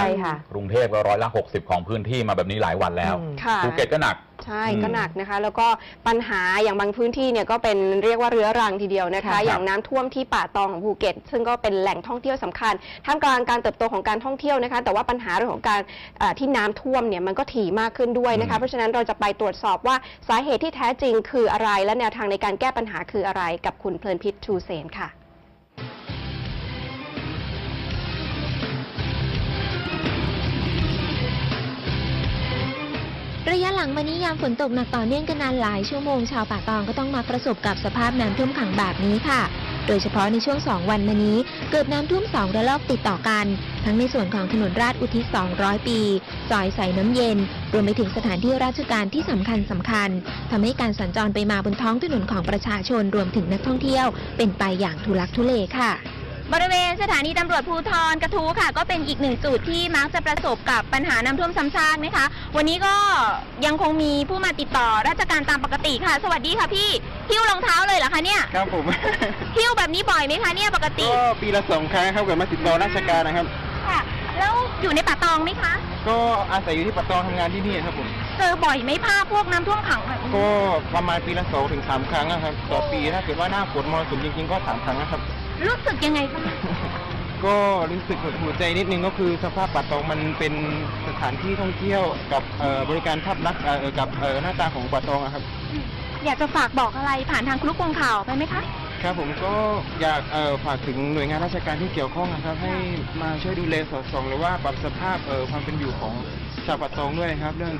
ใช่ค่ะ กรุงเทพก็ร้อยละ60 ของพื้นที่มาแบบนี้หลายวันแล้วอืม ค่ะ ภูเก็ตก็หนัก ใช่อืมก็หนักนะคะ แล้วก็ปัญหาอย่างบางพื้นที่เนี่ยก็เป็นเรียกว่าเรื้อรังทีเดียวนะคะค่ะอย่างน้ำท่วมที่ป่าตองของภูเก็ต ซึ่งก็เป็นแหล่งท่องเที่ยวสำคัญท่ามกลางการเติบโตของการท่องเที่ยวนะคะ แต่ว่าปัญหาเรื่องของการเอ่อที่น้ำท่วมเนี่ยมันก็ถี่มากขึ้นด้วยนะอืคะ ม เพราะฉะนั้นเราจะไปตรวจสอบว่าสาเหตุที่แท้จริงคืออะไร และแนวทางในการแก้ปัญหาคืออะไรกับคุณเพลินพิษชูเสนค่ะ หลังมานี้ยามฝนตกหนักต่อเนื่องกันนานหลายชั่วโมงชาวป่าตองก็ต้องมาประสบกับสภาพน้ำท่วมขังแบบนี้ค่ะ โดยเฉพาะในช่วง 2 วันมานี้ เกิดน้ำท่วม 2 ระลอกติดต่อกัน ทั้งในส่วนของถนนราชอุทิศ 200 ปีซอยใส่น้ำเย็น รวมไปถึงสถานที่ราชการที่สำคัญสำคัญทำให้การสัญจรไปมาบนท้องถนนของประชาชนรวมถึงนักท่องเที่ยว เป็นไปอย่างทุลักทุเลค่ะ บริเวณสถานีตำรวจภูธรกระทู้ค่ะ ก็เป็นอีกหนึ่งจุดที่มักจะประสบกับปัญหาน้ำท่วมซ้ำซากนะคะ วันนี้ก็ยังคงมีผู้มาติดต่อราชการตามปกติค่ะ สวัสดีค่ะพี่หิ้วรองเท้าเลยเหรอคะเนี่ยครับผม หิ้วแบบนี้บ่อยไหมคะเนี่ยปกติก็ปีละสองครั้งครับเกิดมาติดต่อราชการนะครับ ค่ะ แล้วอยู่ในป่าตองไหมคะ ก็อาศัยอยู่ที่ปัตตองทำงานที่นี่ครับผม เจอบ่อยไหมภาพพวกน้ำท่วมขังแบบนี้ก็ประมาณปีละสองถึงสามครั้งนะครับต่อปีถ้าเกิดว่าหน้าฝนมรสุมจริงๆก็สามครั้งนะครับ รู้สึกยังไงคะก็รู้สึกหดหูใจนิดนึงก็คือสภาพปัตตองมันเป็นสถานที่ท่องเที่ยวกับเอ่อบริการภาพลักษณ์เอ่อกับเอ่อหน้าตาของปัตตองอะครับ อยากจะฝากบอกอะไรผ่านทางคลุกวงข่าวไปไหมคะ ครับผมก็อยากเอ่อฝากถึงหน่วยงานราชการที่เกี่ยวข้องนะครับ ให้มาช่วยดูแลสอดส่องหรือว่าปรับสภาพเอ่อความเป็นอยู่ของชาวปัตตองด้วยนะครับ เรื่อง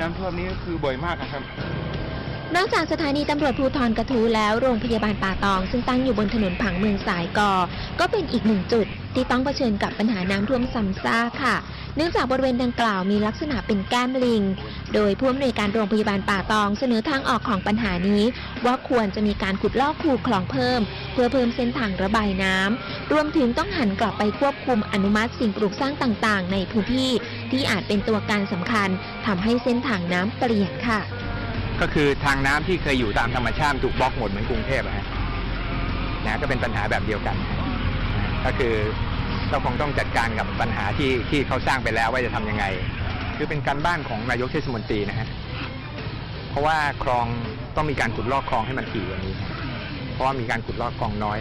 น้ำท่วมนี้ก็คือบ่อยมากอะครับ นอกจากสถานีตำรวจภูธรกระทู้แล้วโรงพยาบาลป่าตอง ซึ่งตั้งอยู่บนถนนผังเมืองสายกอ ก็เป็นอีกหนึ่งจุด ที่ต้องเผชิญกับปัญหาน้ำท่วมซ้ำซากค่ะ เนื่องจากบริเวณดังกล่าวมีลักษณะเป็นแก้มลิง โดยผู้อำนวยการโรงพยาบาลป่าตองเสนอทางออกของปัญหานี้ ว่าควรจะมีการขุดลอกคูคลองเพิ่ม เพื่อเพิ่มเส้นทางระบายน้ำรวมถึงต้องหันกลับไปควบคุมอนุมัติสิ่งปลูกสร้างต่างๆ ในพื้นที่ ที่อาจเป็นตัวการสำคัญทำให้เส้นทางน้ำเปลี่ยนค่ะ ก็คือทางน้ำที่เคยอยู่ตามธรรมชาติถูกบล็อกหมดเหมือนกรุงเทพอะฮะนะก็เป็นปัญหาแบบเดียวกัน ก็คือเราคงต้องจัดการกับปัญหาที่ที่เขาสร้างไปแล้วว่าจะทำยังไง คือเป็นการบ้านของนายกเทศมนตรีนะฮะเพราะว่าคลองต้องมีการขุดลอกคลองให้มันถี่กว่านี้ เพราะว่ามีการขุดลอกคลองน้อย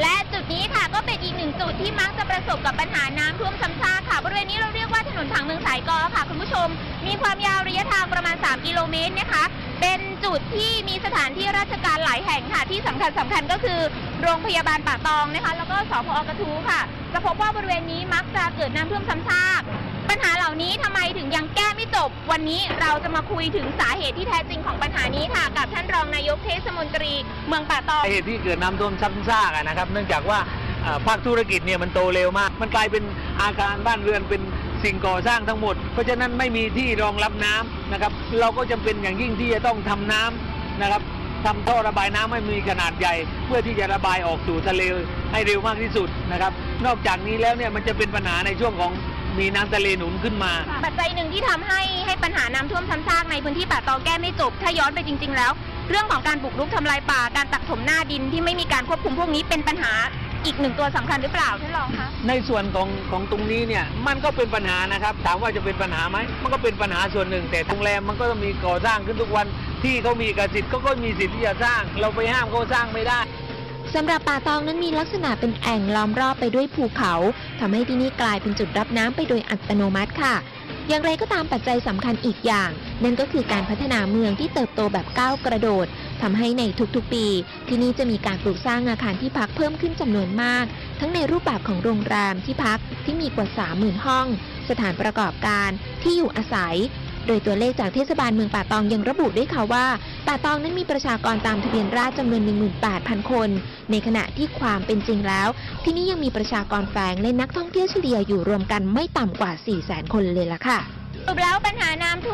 และจุดนี้ค่ะก็เป็นอีกหนึ่งจุดที่มักจะประสบกับปัญหาน้ำท่วมซ้ำซากค่ะบริเวณนี้เราเรียกว่าถนนผังเมืองสายกอค่ะ คุณผู้ชม มีความยาวระยะทางประมาณ 3 กิโลเมตรนะคะ เป็นจุดที่มีสถานที่ราชการหลายแห่งค่ะ ที่สำคัญสำคัญก็คือโรงพยาบาลป่าตองนะคะ แล้วก็สพอกระทู้ค่ะ จะพบว่าบริเวณนี้มักจะเกิดน้ำท่วมซ้ำซากปัญหาเหล่านี้ทำไมถึงยังแก้ไม่จบ วันนี้เราจะมาคุยถึงสาเหตุที่แท้จริงของปัญหานี้ค่ะ กับท่านรองนายกเทศมนตรี เมืองป่าตองสาเหตุที่เกิดน้ำท่วมซ้ำซากนะครับ เนื่องจากว่าภาคธุรกิจเนี่ยมันโตเร็วมาก มันกลายเป็นอาคารบ้านเรือนเป็น สิ่งก่อสร้างทั้งหมด เพราะฉะนั้นไม่มีที่รองรับน้ำนะครับ เราก็จำเป็นอย่างยิ่งที่จะต้องทำน้ำนะครับทำท่อระบายน้ำให้มีขนาดใหญ่ เพื่อที่จะระบายออกสู่ทะเลให้เร็วมากที่สุดนะครับ นอกจากนี้แล้วเนี่ยมันจะเป็นปัญหาในช่วงของมีน้ำทะเลหนุนขึ้นมา ปัจจัยหนึ่งที่ทำให้ให้ปัญหาน้ำท่วมซ้ำซากในพื้นที่ป่าตองแก้ไม่จบ ถ้าย้อนไปจริง ๆ แล้ว เรื่องของการบุกรุกทำลายป่าการตักถมหน้าดินที่ไม่มีการควบคุมพวกนี้เป็นปัญหา อีกหนึ่งตัวสำคัญหรือเปล่าท่านรองคะ ในส่วนของของตรงนี้เนี่ยมันก็เป็นปัญหานะครับถามว่าจะเป็นปัญหาไหมมันก็เป็นปัญหาส่วนหนึ่ง แต่โรงแรมมันก็ต้องมีก่อสร้างขึ้นทุกวันที่เขามีกสิทธิ์เขาก็มีสิทธิ์ที่จะสร้าง เราไปห้ามเขาสร้างไม่ได้สำหรับป่าตองนั้นมีลักษณะเป็นแอ่งล้อมรอบไปด้วยภูเขาทำให้ที่นี่กลายเป็นจุดรับน้ำไปโดยอัตโนมัติค่ะ อย่างไรก็ตามปัจจัยสำคัญอีกอย่าง นั่นก็คือการพัฒนาเมืองที่เติบโตแบบก้าวกระโดด ทำให้ในทุกๆปี ที่นี่จะมีการปลูกสร้างอาคารที่พักเพิ่มขึ้นจำนวนมาก ทั้งในรูปแบบของโรงแรมที่พักที่มีกว่า 30,000 ห้อง สถานประกอบการที่อยู่อาศัย โดยตัวเลขจากเทศบาลเมืองป่าตองยังระบุด้วยค่ะว่า ป่าตองนั้นมีประชากรตามทะเบียนราษฎร์จำนวน 18,000 คน ในขณะที่ความเป็นจริงแล้ว ที่นี่ยังมีประชากรแฝงและนักท่องเที่ยวเฉลี่ยอยู่รวมกันไม่ต่ำกว่า 400,000 คนเลยล่ะค่ะ สรุปแล้วปัญหาน้ำท่วม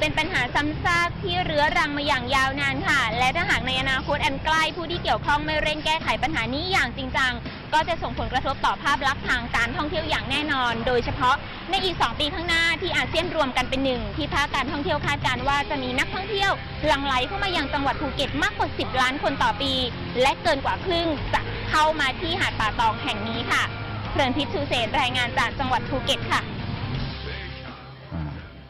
เป็นปัญหาซ้ำซากที่เรื้อรังมาอย่างยาวนานค่ะ และถ้าหากในอนาคตอันใกล้ผู้ที่เกี่ยวข้องไม่เร่งแก้ไขปัญหานี้อย่างจริงจังก็จะส่งผลกระทบต่อภาพลักษณ์ทางการท่องเที่ยวอย่างแน่นอน โดยเฉพาะในอีก 2 ปีข้างหน้าที่อาเซียนรวมกันเป็นหนึ่งที่ภาคการท่องเที่ยวคาดการณ์ว่าจะมีนักท่องเที่ยวหลั่งไหลเข้ามายังจังหวัดภูเก็ตมากกว่า 10 ล้านคนต่อปี และเกินกว่าครึ่งจะเข้ามาที่หาดป่าตองแห่งนี้ค่ะเพลินพิษชูเสนรายงานจากจังหวัดภูเก็ตค่ะ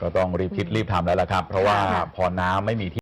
ก็ต้องรีบคิดรีบทำแล้วล่ะครับ เพราะว่าค่ะพอน้ำไม่มีที่